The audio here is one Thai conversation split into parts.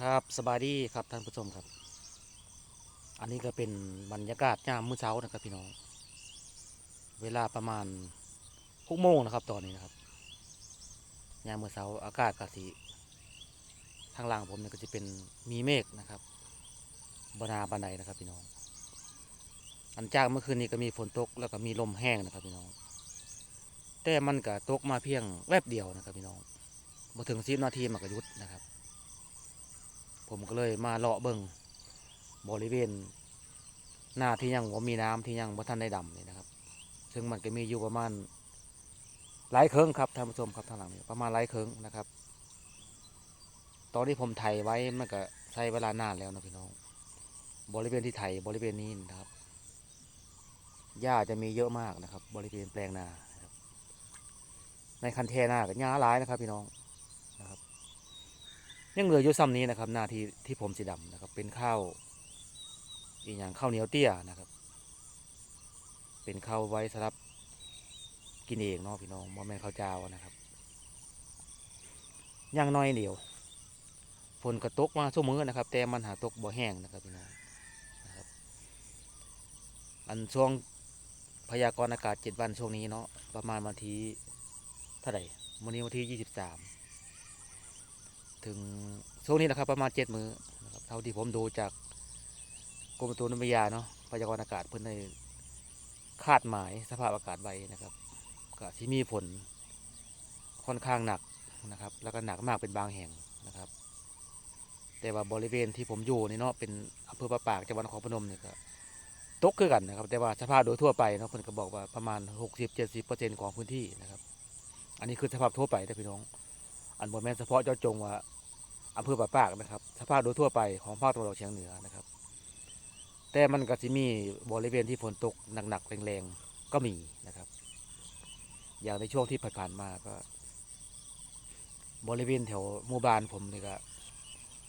ครับสบายดีครับท่านผู้ชมครับ อันนี้ก็เป็นบรรยากาศยามมื้อเช้านะครับพี่น้อง เวลาประมาณหกโมงนะครับ ตอนนี้นะครับยามมื้อเช้าอากาศก็สิทางล่างผมเนี่ยก็จะเป็นมีเมฆนะครับบนาบันไดนะครับพี่น้อง อันจากเมื่อคืนนี้ก็มีฝนตกแล้วก็มีลมแห้งนะครับพี่น้อง แต่มันก็ตกมาเพียงแวบเดียวนะครับพี่น้องมาถึงสิบนาทีมันก็ยุดนะครับ ผมก็เลยมาเลาะเบิงบริเวณ หน้าที่ยังว่ามีน้ำที่ยังว่าท่านได้ดำนี่นะครับ ซึ่งมันก็มีอยู่ประมาณหลายเคิงครับท่านผู้ชมครับทางหลังประมาณหลายเคิงนะครับ ตอนที่ผมไถไว้มันก็ใช้เวลานานแล้วนะพี่น้อง บริเวณที่ไถบริเวณนี้นะครับหญ้าจะมีเยอะมากนะครับ บริเวณแปลงนาในคันเทนาก็หญ้าหลายนะครับพี่น้อง ยังเหลืออยู่ซ้ำนี้นะครับ หน้าที่ที่ผมสีดำนะครับ เป็นข้าวอีกอย่างข้าวเหนียวเตี้ยนะครับ เป็นข้าวไว้สำหรับกินเองเนาะพี่น้องบ่แม่ข้าวเจ้านะครับย่างน้อยเดียวฝนกระตกมาช่วมือนะครับ แต่มันหาตกบ่แห้งนะครับพี่น้องนะครับอันช่วงพยากรณ์อากาศเจ็ดวันช่วงนี้เนาะประมาณวันที่เท่าไหร่วันนี้วันที่ยี่สิบสาม ถึงช่วงนี้นะครับประมาณเจ็ดมือนะครับเท่าที่ผมดูจากกรมตุนิยมยาเนาะพยากรณ์อากาศเพิ่อนในคาดหมายสภาพอากาศไว้นะครับก็ที่มีฝนค่อนข้างหนักนะครับ แล้วก็หนักมากเป็นบางแห่งนะครับ แต่ว่าบริเวณที่ผมอยู่นี่เนาะเป็นอำเภอปะปากจังหวัดนครพนมเนี่ยก็ตกคือกันนะครับ แต่ว่าสภาพโดยทั่วไปเนาะเพิ่นก็บอกว่าประมาณ 60-70%ของพื้นที่นะครับ อันนี้คือสภาพทั่วไปนะพี่น้อง อันบนแม่นเฉพาะเจ้าจงว่า อำเภอปะปากนะครับ สภาพโดยทั่วไปของภาคตะวันออกเฉียงเหนือนะครับ แต่มันก็จะมีบริเวณที่ฝนตกหนักๆแรงๆก็มีนะครับ อย่างในช่วงที่ผ่านๆมาก็ บริเวณแถวหมู่บ้านผมนี่ก็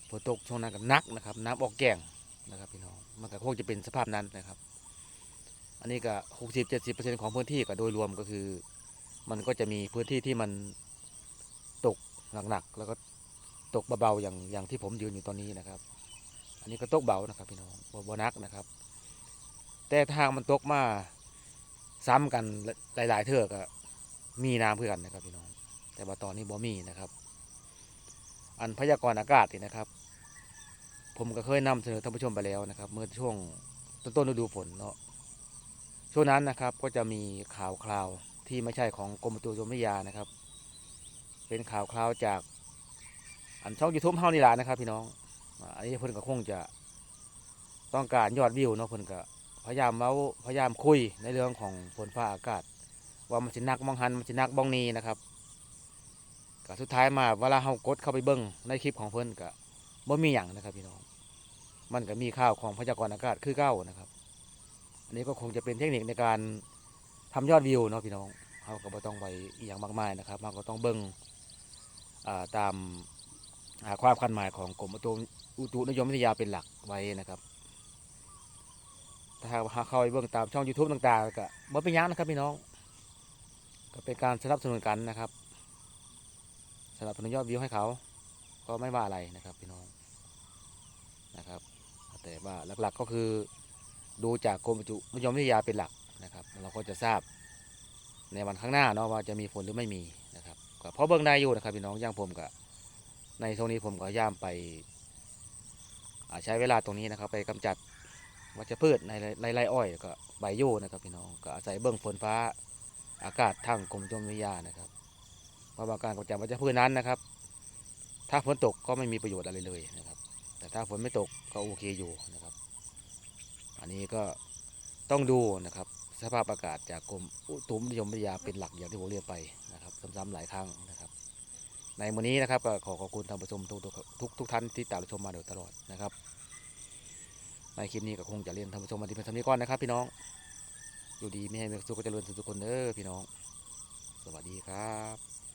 ฝนตกช่วงนั้นก็นักนะครับ น้ำออกแก่งนะครับพี่น้องมันก็คงจะเป็นสภาพนั้นนะครับ อันนี้ก็หกสิบเจ็ดสิบเปอร์เซ็นของพื้นที่ก็โดยรวมก็คือ มันก็จะมีพื้นที่ที่มันตกหนักๆแล้วก็ ตกเบาๆอย่างอย่างที่ผมยืนอยู่ตอนนี้นะครับ อันนี้ก็ตกเบานะครับพี่น้องบบนักนะครับ แต่ทางมันตกมาซ้ำกันหลาย ๆ เทือกมีน้ำเพื่อกันนะครับพี่น้อง แต่ว่าตอนนี้บ่มีนะครับ อันพยากรณ์อากาศนี่นะครับ ผมก็เคยนำเสนอท่านผู้ชมไปแล้วนะครับ เมื่อช่วงต้นต้นฤดูฝนเนาะช่วงนั้นนะครับก็จะมีข่าวคราวที่ไม่ใช่ของกรมอุตุนิยมวิทยานะครับ เป็นข่าวคราวจาก อันช่องยูทูบเฮานี่แหละนะครับพี่น้องอันนี้เพิ่นก็คงจะต้องการยอดวิวเนาะเพิ่นก็พยายามเว้าพยายามคุยในเรื่องของฝนฟ้าอากาศ ว่ามันสิหนักมองหันมันสิหนักบองนี้นะครับก็สุดท้ายมาเวลาเฮากดเข้าไปเบิ่งในคลิปของเพิ่นก็บ่มีหยังนะครับพี่น้องมันก็มีข่าวของพยากรณ์อากาศคือเก้านะครับ อันนี้ก็คงจะเป็นเทคนิคในการทำยอดวิวเนาะพี่น้องเขาก็บ่ต้องไปอหย่างมากมายนะครับเราก็ต้องเบิ่งตาม ความคาดหมายของกรมอุตุอุตุนิยมวิทยาเป็นหลักไว้นะครับ ถ้าหากเข้าไปเบิ่งตามช่อง YouTube ต่างๆก็บ่เป็นยังนะครับพี่น้อง ก็เป็นการสนับสนุนกันนะครับสนับสนุนยอดวิวให้เขา ก็ไม่ว่าอะไรนะครับพี่น้องนะครับ แต่ว่าหลักๆก็คือดูจากกรมอุตุนิยมวิทยาเป็นหลักนะครับ เราก็จะทราบในวันข้างหน้าเนาะว่าจะมีฝนหรือไม่มีนะครับก็เพราะเบิ่งได้อยู่นะครับพี่น้องอย่างผมก็ ในช่วงนี้ผมก็ยายามไปใช้เวลาตรงนี้นะครับ ไปกำจัดวัชพืชในไรไรอ้อยก็ใบโย่นะครับพี่น้องก็อาศัยเบิ่งฝนฟ้าอากาศทางกรมอุตุนิยมวิทยานะครับเพราะว่าการกำจัดวัชพืชนั้นนะครับ ถ้าฝนตกก็ไม่มีประโยชน์อะไรเลยนะครับ แต่ถ้าฝนไม่ตกก็โอเคอยู่นะครับ อันนี้ก็ต้องดูนะครับสภาพอากาศจากกรมอุตุนิยมวิทยาเป็นหลักอย่างที่ผมเรียนไปนะครับซ้ำๆหลายครั้งนะครับ ในวันนี้นะครับก็ขอขอบคุณท่านผู้ชมทุกทุกทุกท่านที่ตามรับชมมาโดยตลอดนะครับ ในคลิปนี้ก็คงจะเรียนท่านผู้ชมมาที่เป็นสำนีก่อนนะครับ พี่น้อง อยู่ดีไม่ให้มีสุขก็เจริญสุขทุกคนเด้อพี่น้อง สวัสดีครับ